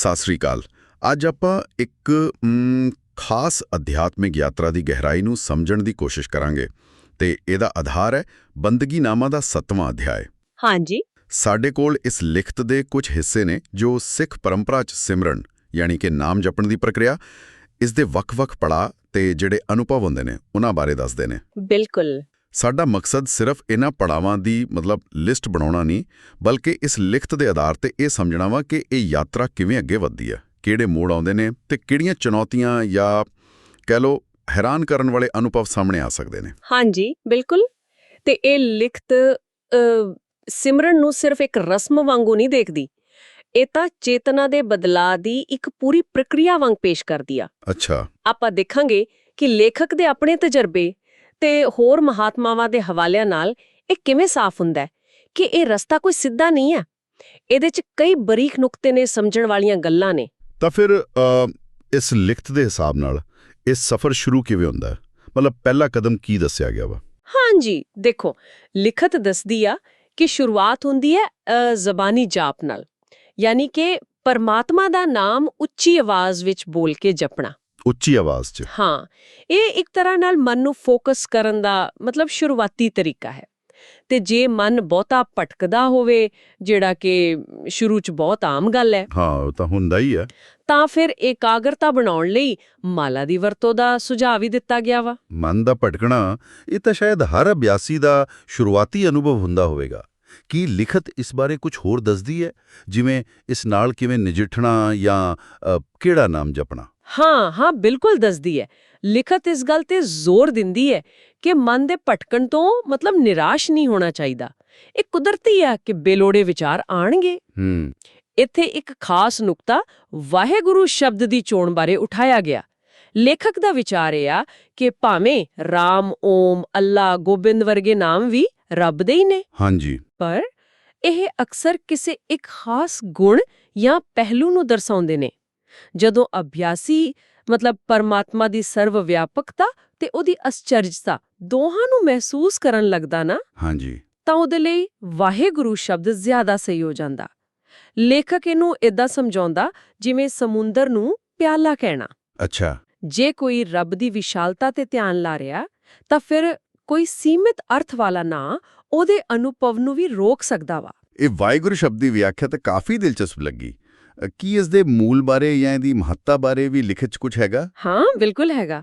ਸਤਿ ਸ੍ਰੀ ਅਕਾਲ। ਅੱਜ ਆਪਾਂ ਇੱਕ ਖਾਸ ਅਧਿਆਤਮਿਕ ਯਾਤਰਾ ਦੀ ਗਹਿਰਾਈ ਨੂੰ ਸਮਝਣ ਦੀ ਕੋਸ਼ਿਸ਼ ਕਰਾਂਗੇ ਤੇ ਇਹਦਾ ਆਧਾਰ ਹੈ ਬੰਦਗੀਨਾਮਾ ਦਾ 7ਵਾਂ ਅਧਿਆਇ। ਹਾਂਜੀ। ਸਾਡੇ ਕੋਲ ਇਸ ਲਿਖਤ ਦੇ ਕੁਝ ਹਿੱਸੇ ਨੇ ਜੋ ਸਿੱਖ ਪਰੰਪਰਾ 'ਚ ਸਿਮਰਨ ਯਾਨੀ ਕਿ ਨਾਮ ਜਪਣ ਦੀ ਪ੍ਰਕਿਰਿਆ ਇਸ ਦੇ ਵੱਖ-ਵੱਖ ਪੜਾਅ ਤੇ ਜਿਹੜੇ ਅਨੁਭਵ ਹੁੰਦੇ ਨੇ ਉਹਨਾਂ ਬਾਰੇ ਦੱਸਦੇ ਨੇ। ਬਿਲਕੁਲ। ਸਾਡਾ ਮਕਸਦ ਸਿਰਫ ਇਹਨਾਂ ਪੜਾਵਾਂ ਦੀ ਮਤਲਬ ਲਿਸਟ ਬਣਾਉਣਾ ਨਹੀਂ ਬਲਕਿ ਇਸ ਲਿਖਤ ਦੇ ਆਧਾਰ ਤੇ ਇਹ ਸਮਝਣਾ ਵਾ ਕਿ ਇਹ ਯਾਤਰਾ ਕਿਵੇਂ ਅੱਗੇ ਵੱਧਦੀ ਹੈ ਕਿਹੜੇ ਮੋੜ ਆਉਂਦੇ ਨੇ ਤੇ ਕਿਹੜੀਆਂ ਚੁਣੌਤੀਆਂ ਜਾਂ ਕਹਿ ਲਓ ਹੈਰਾਨ ਕਰਨ ਵਾਲੇ ਅਨੁਭਵ ਸਾਹਮਣੇ ਆ ਸਕਦੇ ਨੇ। ਹਾਂਜੀ ਬਿਲਕੁਲ। ਤੇ ਇਹ ਲਿਖਤ ਸਿਮਰਨ ਨੂੰ ਸਿਰਫ ਇੱਕ ਰਸਮ ਵਾਂਗੂ ਨਹੀਂ ਦੇਖਦੀ। ਇਹ ਤਾਂ ਚੇਤਨਾ ਦੇ ਬਦਲਾਅ ਦੀ ਇੱਕ ਪੂਰੀ ਪ੍ਰਕਿਰਿਆ ਵਾਂਗ ਪੇਸ਼ ਕਰਦੀ ਆ। ਅੱਛਾ। ਆਪਾਂ ਦੇਖਾਂਗੇ ਕਿ ਲੇਖਕ ਦੇ ਆਪਣੇ ਤਜਰਬੇ ਤੇ ਹੋਰ ਮਹਾਤਮਾਵਾਂ ਦੇ ਹਵਾਲਿਆਂ ਨਾਲ ਇਹ ਕਿਵੇਂ ਸਾਫ਼ ਹੁੰਦਾ ਹੈ ਕਿ ਇਹ ਰਸਤਾ ਕੋਈ ਸਿੱਧਾ ਨਹੀਂ ਹੈ? ਇਹਦੇ 'ਚ ਕਈ ਬਰੀਕ ਨੁਕਤੇ ਨੇ ਸਮਝਣ ਵਾਲੀਆਂ ਗੱਲਾਂ ਨੇ। ਤਾਂ ਫਿਰ ਇਸ ਲਿਖਤ ਦੇ ਹਿਸਾਬ ਨਾਲ ਇਹ ਸਫ਼ਰ ਸ਼ੁਰੂ ਕਿਵੇਂ ਹੁੰਦਾ ਹੈ? ਮਤਲਬ ਪਹਿਲਾ ਕਦਮ ਕੀ ਦੱਸਿਆ ਗਿਆ ਵਾ? ਹਾਂਜੀ ਦੇਖੋ ਲਿਖਤ ਦੱਸਦੀ ਆ ਕਿ ਸ਼ੁਰੂਆਤ ਹੁੰਦੀ ਹੈ ਜ਼ਬਾਨੀ ਜਾਪ ਨਾਲ। ਯਾਨੀ ਕਿ ਪਰਮਾਤਮਾ ਦਾ ਨਾਮ ਉੱਚੀ ਆਵਾਜ਼ ਵਿੱਚ ਬੋਲ ਕੇ ਜਪਣਾ। ਉੱਚੀ ਆਵਾਜ਼ 'ਚ। ਹਾਂ ਇਹ ਇੱਕ ਤਰ੍ਹਾਂ ਨਾਲ ਮਨ ਨੂੰ ਫੋਕਸ ਕਰਨ ਦਾ ਮਤਲਬ ਸ਼ੁਰੂਆਤੀ ਤਰੀਕਾ ਹੈ। ਤੇ ਜੇ ਮਨ ਬਹੁਤਾ ਭਟਕਦਾ ਹੋਵੇ ਜਿਹੜਾ ਕਿ ਸ਼ੁਰੂ 'ਚ ਬਹੁਤ ਆਮ ਗੱਲ ਹੈ। ਹਾਂ ਉਹ ਤਾਂ ਹੁੰਦਾ ਹੀ ਹੈ। ਤਾਂ ਫਿਰ ਇਕਾਗਰਤਾ ਬਣਾਉਣ ਲਈ ਮਾਲਾ ਦੀ ਵਰਤੋਂ ਦਾ ਸੁਝਾਅ ਵੀ ਦਿੱਤਾ ਗਿਆ ਵਾ। ਮਨ ਦਾ ਭਟਕਣਾ ਇਹ ਤਾਂ ਸ਼ਾਇਦ ਹਰ ਅਭਿਆਸੀ ਦਾ ਸ਼ੁਰੂਆਤੀ ਅਨੁਭਵ ਹੁੰਦਾ ਹੋਵੇਗਾ। ਕੀ ਲਿਖਤ ਇਸ ਬਾਰੇ ਕੁਝ ਹੋਰ ਦੱਸਦੀ ਹੈ? ਜਿਵੇਂ ਇਸ ਨਾਲ ਕਿਵੇਂ ਨਜਿੱਠਣਾ ਜਾਂ ਕਿਹੜਾ ਨਾਮ ਜਪਣਾ? ਹਾਂ ਹਾਂ ਬਿਲਕੁਲ ਦੱਸਦੀ ਹੈ। ਲਿਖਤ ਇਸ ਗੱਲ ਤੇ ਜ਼ੋਰ ਦਿੰਦੀ ਹੈ ਕਿ ਮਨ ਦੇ ਭਟਕਣ ਤੋਂ ਮਤਲਬ ਨਿਰਾਸ਼ ਨਹੀਂ ਹੋਣਾ ਚਾਹੀਦਾ। ਇਹ ਕੁਦਰਤੀ ਹੈ ਕਿ ਬੇਲੋੜੇ ਵਿਚਾਰ ਆਣਗੇ। ਹੂੰ। ਇੱਥੇ ਇੱਕ ਖਾਸ ਨੁਕਤਾ ਵਾਹਿਗੁਰੂ ਸ਼ਬਦ ਦੀ ਚੋਣ ਬਾਰੇ ਉਠਾਇਆ ਗਿਆ। ਲੇਖਕ ਦਾ ਵਿਚਾਰ ਇਹ ਆ ਕਿ ਭਾਵੇਂ ਰਾਮ ਓਮ ਅੱਲਾ ਗੋਬਿੰਦ ਵਰਗੇ ਨਾਮ ਵੀ ਰੱਬ ਦੇ ਹੀ ਨੇ। ਹਾਂਜੀ। ਪਰ ਇਹ ਅਕਸਰ ਕਿਸੇ ਇੱਕ ਖਾਸ ਗੁਣ ਜਾਂ ਪਹਿਲੂ ਨੂੰ ਦਰਸਾਉਂਦੇ ਨੇ। ਜਦੋਂ ਅਭਿਆਸੀ ਮਤਲਬ ਪਰਮਾਤਮਾ ਦੀ ਸਰਵ ਵਿਆਪਕਤਾ ਤੇ ਉਹਦੀ ਅਸਚਰਜਤਾ ਦੋਹਾਂ ਨੂੰ ਮਹਿਸੂਸ ਕਰਨ ਲੱਗਦਾ ਨਾ ਹਾਂਜੀ। ਤਾਂ ਉਹਦੇ ਲਈ ਵਾਹਿਗੁਰੂ ਸ਼ਬਦ ਜ਼ਿਆਦਾ ਸਹੀ ਹੋ ਜਾਂਦਾ। ਲੇਖਕ ਇਹਨੂੰ ਇਦਾਂ ਸਮਝਾਉਂਦਾ ਜਿਵੇਂ ਸਮੁੰਦਰ ਨੂੰ ਪਿਆਲਾ ਕਹਿਣਾ। ਅੱਛਾ। ਜੇ ਕੋਈ ਰੱਬ ਦੀ ਵਿਸ਼ਾਲਤਾ ਤੇ ਧਿਆਨ ਲਾ ਰਿਹਾ ਤਾਂ ਫਿਰ ਕੋਈ ਸੀਮਿਤ ਅਰਥ ਵਾਲਾ ਨਾਂ ਉਹਦੇ ਅਨੁਭਵ ਨੂੰ ਵੀ ਰੋਕ ਸਕਦਾ ਵਾ। ਇਹ ਵਾਹਿਗੁਰੂ ਸ਼ਬਦ ਦੀ ਵਿਆਖਿਆ ਤਾਂ ਕਾਫੀ ਦਿਲਚਸਪ ਲੱਗੀ। ਕੀ ਇਸ ਦੇ ਮੂਲ ਬਾਰੇ ਜਾਂ ਇਹਦੀ ਮਹੱਤਤਾ ਬਾਰੇ ਵੀ ਲਿਖਤ 'ਚ ਕੁਝ ਹੈਗਾ? ਹਾਂ ਬਿਲਕੁਲ ਹੈਗਾ।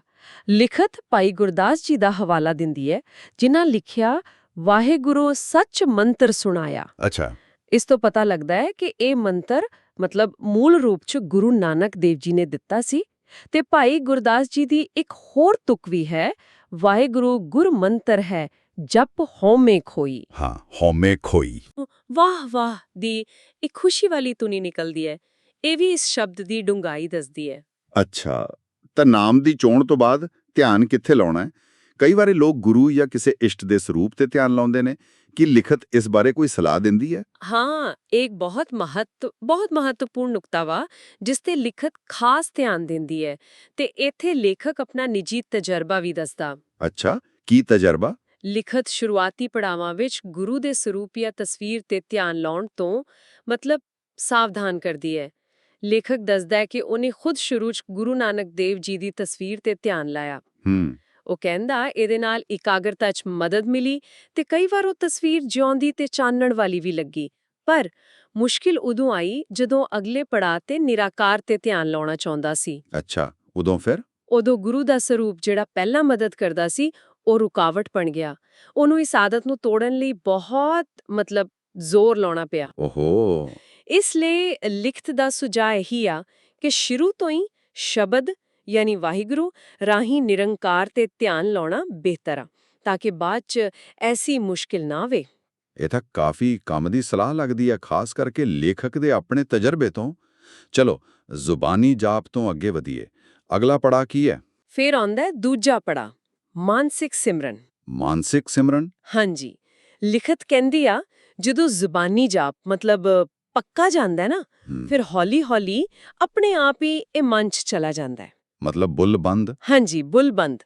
ਲਿਖਤ ਭਾਈ ਗੁਰਦਾਸ ਜੀ ਦਾ ਹਵਾਲਾ ਦਿੰਦੀ ਹੈ ਜਿਨ੍ਹਾਂ ਲਿਖਿਆ ਵਾਹਿਗੁਰੂ ਸੱਚ ਮੰਤਰ ਸੁਣਾਇਆ। ਅੱਛਾ। ਇਸ ਤੋਂ ਪਤਾ ਲੱਗਦਾ ਹੈ ਕਿ ਇਹ ਮੰਤਰ ਮਤਲਬ ਮੂਲ ਰੂਪ 'ਚ ਗੁਰੂ ਨਾਨਕ ਦੇਵ ਜੀ ਨੇ ਦਿੱਤਾ ਸੀ ਤੇ ਭਾਈ ਗੁਰਦਾਸ ਜੀ ਦੀ ਇੱਕ ਹੋਰ ਤੁਕ ਵੀ ਹੈ ਵਾਹਿਗੁਰੂ ਗੁਰ ਮੰਤਰ ਹੈ ਜਪ ਹਉਮੈ ਖੋਈ। ਹਾਂ ਹਉਮੈ ਖੋਈ। ਵਾਹ ਵਾਹ ਦੀ ਇੱਕ ਖੁਸ਼ੀ ਵਾਲੀ ਤੁਨੀ ਨਿਕਲਦੀ ਹੈ ਇਹ ਵੀ ਇਸ ਸ਼ਬਦ ਦੀ ਡੂੰਘਾਈ ਦੱਸਦੀ ਹੈ ਅੱਛਾ ਤਾਂ ਨਾਮ ਦੀ ਚੋਣ ਤੋਂ ਬਾਅਦ ਧਿਆਨ ਕਿੱਥੇ ਲਾਉਣਾ ਹੈ ਕਈ ਵਾਰੀ ਲੋਕ ਗੁਰੂ ਜਾਂ ਕਿਸੇ ਇਸ਼ਟ ਦੇ ਸਰੂਪ ਤੇ ਧਿਆਨ ਲਾਉਂਦੇ ਨੇ। ਕੀ ਲਿਖਤ ਇਸ ਬਾਰੇ ਕੋਈ ਸਲਾਹ ਦਿੰਦੀ ਹੈ ਹਾਂ ਇੱਕ ਬਹੁਤ ਮਹੱਤ ਬਹੁਤ ਮਹੱਤਵਪੂਰਨ ਨੁਕਤਾ ਵਾ ਜਿਸ ਤੇ ਲਿਖਤ ਖਾਸ ਧਿਆਨ ਦਿੰਦੀ ਹੈ ਤੇ ਇੱਥੇ ਲੇਖਕ ਆਪਣਾ ਨਿੱਜੀ ਤਜਰਬਾ ਵੀ ਦੱਸਦਾ। ਅੱਛਾ ਕੀ ਤਜਰਬਾ? ਲਿਖਤ ਸ਼ੁਰੂਆਤੀ ਪੜਾਵਾਂ ਵਿੱਚ ਗੁਰੂ ਦੇ ਸਰੂਪ ਜਾਂ ਤਸਵੀਰ ਤੇ ਧਿਆਨ ਲਾਉਣ ਤੋਂ ਮਤਲਬ ਸਾਵਧਾਨ ਕਰਦੀ ਹੈ। ਲੇਖਕ ਦੱਸਦਾ ਹੈ ਕਿ ਉਹਨੇ ਖੁਦ ਸ਼ੁਰੂ 'ਚ ਗੁਰੂ ਨਾਨਕ ਦੇਵ ਜੀ ਦੀ ਤਸਵੀਰ ਤੇ ਧਿਆਨ ਲਾਇਆ। ਹੂੰ। ਉਹ ਕਹਿੰਦਾ ਇਹਦੇ ਨਾਲ ਇਕਾਗਰਤਾ 'ਚ ਮਦਦ ਮਿਲੀ ਤੇ ਕਈ ਵਾਰ ਉਹ ਤਸਵੀਰ ਜਿਉਂਦੀ ਤੇ ਚਾਨਣ ਵਾਲੀ ਵੀ ਲੱਗੀ। ਪਰ ਮੁਸ਼ਕਿਲ ਉਦੋਂ ਆਈ ਜਦੋਂ ਅਗਲੇ ਪੜਾਅ ਤੇ ਨਿਰਾਕਾਰ ਤੇ ਧਿਆਨ ਲਾਉਣਾ ਚਾਹੁੰਦਾ ਸੀ। ਅੱਛਾ ਉਦੋਂ ਫਿਰ? ਉਦੋਂ ਗੁਰੂ ਦਾ ਸਰੂਪ ਜਿਹੜਾ ਪਹਿਲਾਂ ਮਦਦ ਕਰਦਾ ਸੀ ਉਹ ਰੁਕਾਵਟ ਬਣ ਗਿਆ। ਉਹਨੂੰ ਇਸ ਆਦਤ ਨੂੰ ਤੋੜਨ ਲਈ ਬਹੁਤ ਮਤਲਬ ਜ਼ੋਰ ਲਾਉਣਾ ਪਿਆ। ਓਹੋ। ਇਸ ਲਈ ਲਿਖਤ ਦਾ ਸੁਝਾਅ ਇਹੀ ਆ ਕਿ ਸ਼ੁਰੂ ਤੋਂ ਹੀ ਸ਼ਬਦ ਯਾਨੀ ਵਾਹਿਗੁਰੂ ਰਾਹੀਂ ਨਿਰੰਕਾਰ ਤੇ ਧਿਆਨ ਲਾਉਣਾ ਬਿਹਤਰ ਆ ਤਾਂ ਕਿ ਬਾਅਦ ਚ ਐਸੀ ਮੁਸ਼ਕਿਲ ਨਾ ਆਵੇ। ਇਹ ਤਾਂ ਕਾਫੀ ਕੰਮ ਦੀ ਸਲਾਹ ਲੱਗਦੀ ਹੈ ਖਾਸ ਕਰਕੇ ਲੇਖਕ ਦੇ ਆਪਣੇ ਤਜਰਬੇ ਤੋਂ। ਚਲੋ ਜ਼ੁਬਾਨੀ ਜਾਪ ਤੋਂ ਅੱਗੇ ਵਧੀਏ। ਅਗਲਾ ਪੜਾ ਕੀ ਹੈ? ਫਿਰ ਆਉਂਦਾ ਦੂਜਾ ਪੜਾ ਮਾਨਸਿਕ ਸਿਮਰਨ। ਮਾਨਸਿਕ ਸਿਮਰਨ? ਹਾਂਜੀ। ਲਿਖਤ ਕਹਿੰਦੀ ਆ ਜਦੋਂ ਜ਼ੁਬਾਨੀ ਜਾਪ ਮਤਲਬ ਪੱਕਾ ਜਾਂਦਾ ਹੈ ਨਾ ਫਿਰ ਹੌਲੀ-ਹੌਲੀ ਆਪਣੇ ਆਪ ਹੀ ਇਹ ਮਨ 'ਚ ਚਲਾ ਜਾਂਦਾ ਹੈ। ਮਤਲਬ ਬੁੱਲ ਬੰਦ? ਹਾਂਜੀ ਬੁੱਲਬੰਦ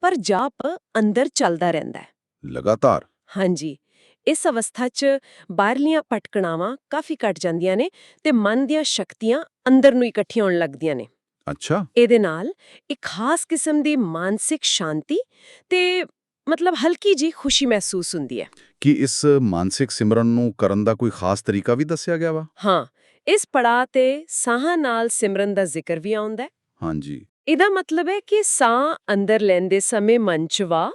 ਪਰ ਜਾਪ ਅੰਦਰ ਚੱਲਦਾ ਰਹਿੰਦਾ ਹੈ। ਲਗਾਤਾਰ? ਹਾਂਜੀ। ਇਸ ਅਵਸਥਾ 'ਚ ਬਾਹਰਲੀਆਂ ਭਟਕਣਾਵਾਂ ਕਾਫੀ ਘਟ ਜਾਂਦੀਆਂ ਨੇ ਤੇ ਮਨ ਦੀਆਂ ਸ਼ਕਤੀਆਂ ਅੰਦਰ ਨੂੰ ਇਕੱਠੀਆਂ ਹੋਣ ਲੱਗਦੀਆਂ ਨੇ। ਅੱਛਾ। ਇਹਦੇ ਨਾਲ ਇੱਕ ਖਾਸ ਕਿਸਮ ਦੀ ਮਾਨਸਿਕ ਸ਼ਾਂਤੀ ਤੇ ਮਤਲਬ ਹਲਕੀ ਜੀ ਖੁਸ਼ੀ ਮਹਿਸੂਸ ਹੁੰਦੀ ਹੈ। ਕੀ ਇਸ ਮਾਨਸਿਕ ਸਿਮਰਨ ਨੂੰ ਕਰਨ ਦਾ ਕੋਈ ਖਾਸ ਤਰੀਕਾ ਵੀ ਦੱਸਿਆ ਗਿਆ ਵਾ? ਹਾਂ ਇਸ ਪੜਾਅ ਤੇ ਸਾਹਾਂ ਨਾਲ ਸਿਮਰਨ ਦਾ ਜ਼ਿਕਰ ਵੀ ਆਉਂਦਾ ਹੈ। ਹਾਂਜੀ। ਇਹਦਾ ਮਤਲਬ ਹੈ ਕਿ ਸਾਹ ਅੰਦਰ ਲੈਂਦੇ ਸਮੇਂ ਮਨ 'ਚ ਵਾ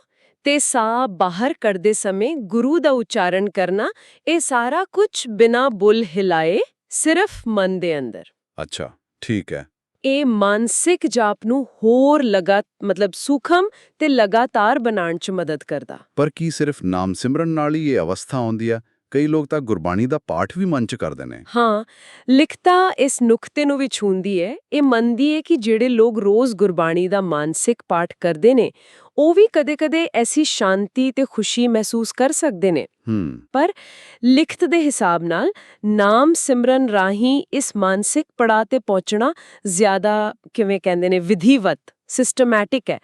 ਤੇ ਸਾਹ ਬਾਹਰ ਕੱਢਦੇ ਸਮੇਂ ਗੁਰੂ ਦਾ ਉਚਾਰਨ ਕਰਨਾ ਇਹ ਸਾਰਾ ਕੁਝ ਬਿਨਾ ਬੁੱਲ ਹਿਲਾਏ ਸਿਰਫ ਮਨ ਦੇ ਅੰਦਰ। ਅੱਛਾ ਠੀਕ ਹੈ। ਇਹ ਮਾਨਸਿਕ ਜਾਪ ਨੂੰ ਹੋਰ ਲਗਾ, ਮਤਲਬ ਸੂਖਮ ਤੇ ਲਗਾਤਾਰ ਬਣਾਉਣ 'ਚ ਮਦਦ ਕਰਦਾ। ਪਰ ਕੀ ਸਿਰਫ ਨਾਮ ਸਿਮਰਨ ਨਾਲ ਹੀ ਇਹ ਅਵਸਥਾ ਆਉਂਦੀ ਆ? ਕਈ ਲੋਕ ਤਾਂ ਗੁਰਬਾਣੀ ਦਾ ਪਾਠ ਵੀ ਮਨ ਚ ਕਰਦੇ ਨੇ। ਹਾਂ ਲਿਖਤਾ ਇਸ ਨੁਕਤੇ ਨੂੰ ਵੀ ਛੂੰਦੀ ਹੈ ਇਹ ਮੰਨਦੀ ਹੈ ਕਿ ਜਿਹੜੇ ਲੋਕ ਰੋਜ਼ ਗੁਰਬਾਣੀ ਦਾ ਮਾਨਸਿਕ ਪਾਠ ਕਰਦੇ ਨੇ ਉਹ ਵੀ ਕਦੇ-ਕਦੇ ਐਸੀ ਸ਼ਾਂਤੀ ਤੇ ਖੁਸ਼ੀ ਮਹਿਸੂਸ ਕਰ ਸਕਦੇ ਨੇ। ਹੂੰ। ਲਿਖਤ ਦੇ ਹਿਸਾਬ ਨਾਲ ਨਾਮ ਸਿਮਰਨ ਰਾਹੀਂ ਇਸ ਮਾਨਸਿਕ ਪੜਾਅ ਤੇ ਪਹੁੰਚਣਾ ਜ਼ਿਆਦਾ ਕਿਵੇਂ ਕਹਿੰਦੇ ਨੇ ਵਿਧੀਵਤ ਸਿਸਟਮੈਟਿਕ ਹੈ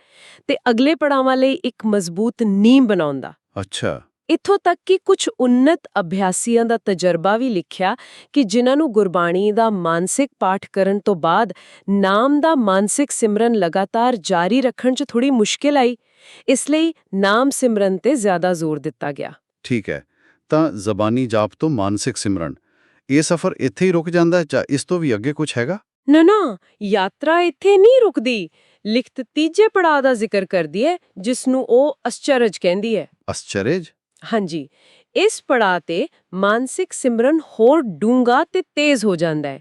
ਤੇ ਅਗਲੇ ਪੜਾਵਾਂ ਲਈ ਇੱਕ ਮਜ਼ਬੂਤ ਨੀਂਹ ਬਣਾਉਂਦਾ ਅੱਛਾ। ਇੱਥੋਂ ਤੱਕ ਕਿ ਕੁਝ ਉન્નਤ ਅਭਿਆਸੀਆਂ ਦਾ ਤਜਰਬਾ ਵੀ ਲਿਖਿਆ ਕਿ ਜਿਨ੍ਹਾਂ ਨੂੰ ਗੁਰਬਾਣੀ ਦਾ ਮਾਨਸਿਕ ਪਾਠ ਕਰਨ ਤੋਂ ਬਾਅਦ ਨਾਮ ਦਾ ਮਾਨਸਿਕ ਸਿਮਰਨ ਲਗਾਤਾਰ ਜਾਰੀ ਰੱਖਣ 'ਚ ਥੋੜੀ ਮੁਸ਼ਕਿਲ ਆਈ। ਇਸ ਲਈ ਨਾਮ ਸਿਮਰਨ ਤੇ ਜ਼ਿਆਦਾ ਜ਼ੋਰ ਦਿੱਤਾ ਗਿਆ। ਠੀਕ ਹੈ। ਤਾਂ ਜ਼ਬਾਨੀ ਜਾਪ ਤੋਂ ਮਾਨਸਿਕ ਸਿਮਰਨ ਇਹ ਸਫ਼ਰ ਇੱਥੇ ਹੀ ਰੁਕ ਜਾਂਦਾ ਹੈ ਜਾਂ ਇਸ ਤੋਂ ਵੀ ਅੱਗੇ ਕੁਝ ਹੈਗਾ? ਨਾ ਨਾ ਯਾਤਰਾ ਇੱਥੇ ਨਹੀਂ ਰੁਕਦੀ। ਲਿਖਤ ਤੀਜੇ ਪੜਾਅ ਦਾ ਜ਼ਿਕਰ ਕਰਦੀ ਹੈ ਜਿਸ ਨੂੰ ਉਹ ਅਸਚਰਜ ਕਹਿੰਦੀ ਹੈ। ਅਸਚਰਜ? ਹਾਂਜੀ ਇਸ ਪੜਾਅ ਤੇ ਮਾਨਸਿਕ ਸਿਮਰਨ ਹੋਰ ਡੂੰਗਾ ਤੇ ਤੇਜ਼ ਹੋ ਜਾਂਦਾ ਹੈ।